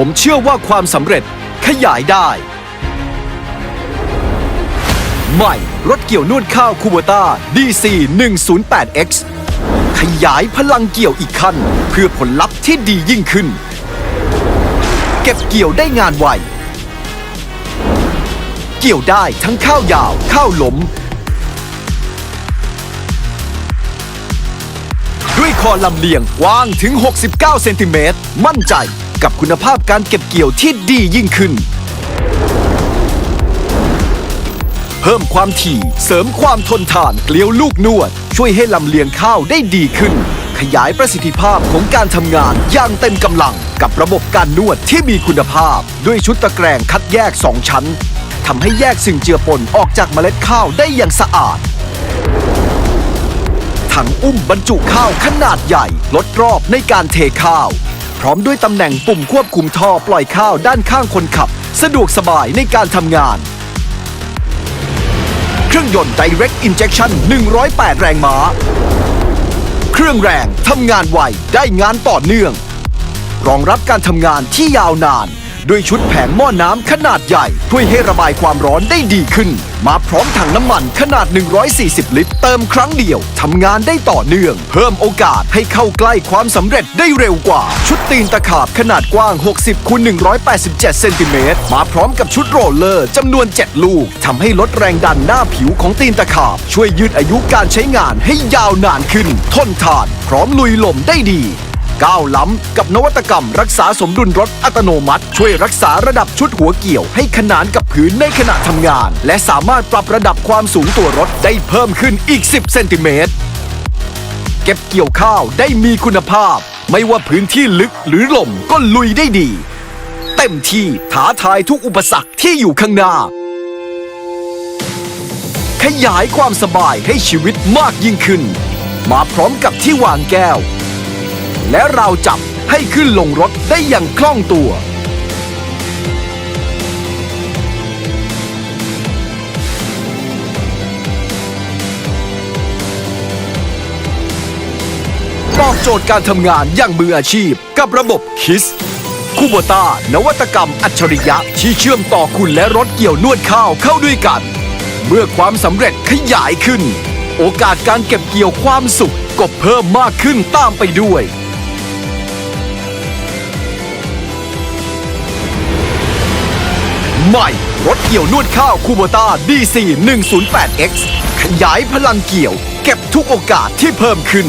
ผมเชื่อว่าความสำเร็จขยายได้ ใหม่รถเกี่ยวนวดข้าวคูโบต้า DC 108X ขยายพลังเกี่ยวอีกขั้น เพื่อผลลัพธ์ที่ดียิ่งขึ้น เก็บเกี่ยวได้งานไว เกี่ยวได้ทั้งข้าวยาว ข้าวหลม ด้วยคอลำเลียงกว้างถึง 69 เซนติเมตรมั่นใจ กับคุณภาพการเก็บเกี่ยวที่ดียิ่งขึ้น เพิ่มความถี่เสริมความทนทานเกลียวลูกนวด ช่วยให้ลำเลียงข้าวได้ดีขึ้น ขยายประสิทธิภาพของการทำงานอย่างเต็มกำลัง กับระบบการนวดที่มีคุณภาพ ด้วยชุดตะแกรงคัดแยก 2 ชั้นทำให้แยกสิ่งเจือปนออกจากเมล็ดข้าวได้อย่างสะอาดถังอุ้มบรรจุข้าวขนาดใหญ่ ลดรอบในการเทข้าว ร้อมด้วยตำแหน่งปุ่มควบคุมท่อปล่อยข้าวด้านข้างคนขับ สะดวกสบายในการทำงาน เครื่องยนต์ Direct Injection 108 แรงม้า เครื่องแรงทำงานไวได้งานต่อเนื่อง รองรับการทำงานที่ยาวนาน ด้วยชุดแผงหม้อน้ำขนาดใหญ่ ช่วยให้ระบายความร้อนได้ดีขึ้น มาพร้อมถังน้ำมันขนาด 140 ลิตร เติมครั้งเดียวทำงานได้ต่อเนื่อง เพิ่มโอกาสให้เข้าใกล้ความสำเร็จได้เร็วกว่า ชุดตีนตะขาบขนาดกว้าง 60คูณ187เซนติเมตรมาพร้อมกับชุดโรลเลอร์จำนวน 7 ลูกทำให้ลดแรงดันหน้าผิวของตีนตะขาบ ช่วยยืดอายุการใช้งานให้ยาวนานขึ้น ทนทาน พร้อมลุยลมได้ดี ก้าวล้ำ กับนวัตกรรม รักษาสมดุลรถอัตโนมัติ ช่วยรักษาระดับชุดหัวเกี่ยว ให้ขนานกับพื้นในขณะทำงาน และสามารถปรับระดับความสูงตัวรถได้เพิ่มขึ้นอีก 10 เซนติเมตร เก็บเกี่ยวข้าวได้มีคุณภาพ ไม่ว่าพื้นที่ลึกหรือหล่มก็ลุยได้ดี เต็มที่ท้าทายทุกอุปสรรคที่อยู่ข้างหน้า ขยายความสบายให้ชีวิตมากยิ่งขึ้น มาพร้อมกับที่วางแก้ว และเราจับให้ขึ้นลงรถได้อย่างคล่องตัว ตอบโจทย์การทำงานอย่างมืออาชีพกับระบบคิสคูโบตานวัตกรรมอัจฉริยะที่เชื่อมต่อคุณและรถเกี่ยวนวดข้าวเข้าด้วยกัน เมื่อความสำเร็จขยายขึ้น โอกาสการเก็บเกี่ยวความสุขก็เพิ่มมากขึ้นตามไปด้วย ใหม่ รถเกี่ยวนวดข้าวคูโบต้า DC 108X ขยายพลังเกี่ยว เก็บทุกโอกาสที่เพิ่มขึ้น